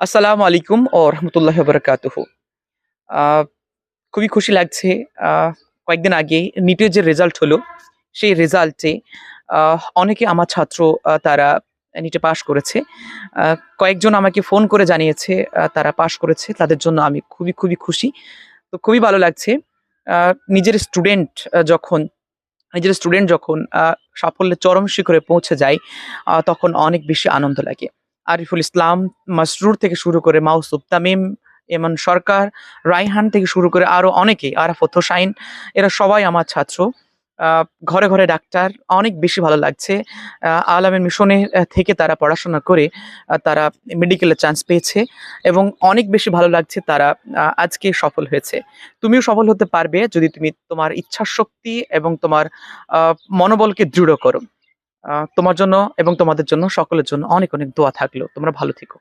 আসসালামু আলাইকুম ও রহমতুল্লাহ বরকাতুহু। খুবই খুশি লাগছে কয়েকদিন আগে নিটের যে রেজাল্ট হলো, সেই রেজাল্টে অনেকে আমার ছাত্র তারা নিটে পাশ করেছে কয়েকজন আমাকে ফোন করে জানিয়েছে তারা পাশ করেছে, তাদের জন্য আমি খুবই খুবই খুশি। তো খুবই ভালো লাগছে নিজের স্টুডেন্ট যখন, নিজের স্টুডেন্ট যখন সাফল্যের চরম শিখরে পৌঁছে যায় তখন অনেক বেশি আনন্দ লাগে। আরিফুল ইসলাম, মাসরুর থেকে শুরু করে মাউসুফ তামিম, এমন সরকার রাইহান থেকে শুরু করে আরও অনেকে আরাফত হোসাইন এরা সবাই আমার ছাত্র। ঘরে ঘরে ডাক্তার, অনেক বেশি ভালো লাগছে। আলামের মিশনে থেকে তারা পড়াশোনা করে তারা মেডিকেলের চান্স পেয়েছে এবং অনেক বেশি ভালো লাগছে তারা আজকে সফল হয়েছে। তুমিও সফল হতে পারবে যদি তুমি তোমার ইচ্ছা শক্তি এবং তোমার মনোবলকে দৃঢ় করো। তোমার জন্য এবং তোমাদের জন্য সকলের জন্য অনেক অনেক দোয়া থাকল। তোমরা ভালো থেকো।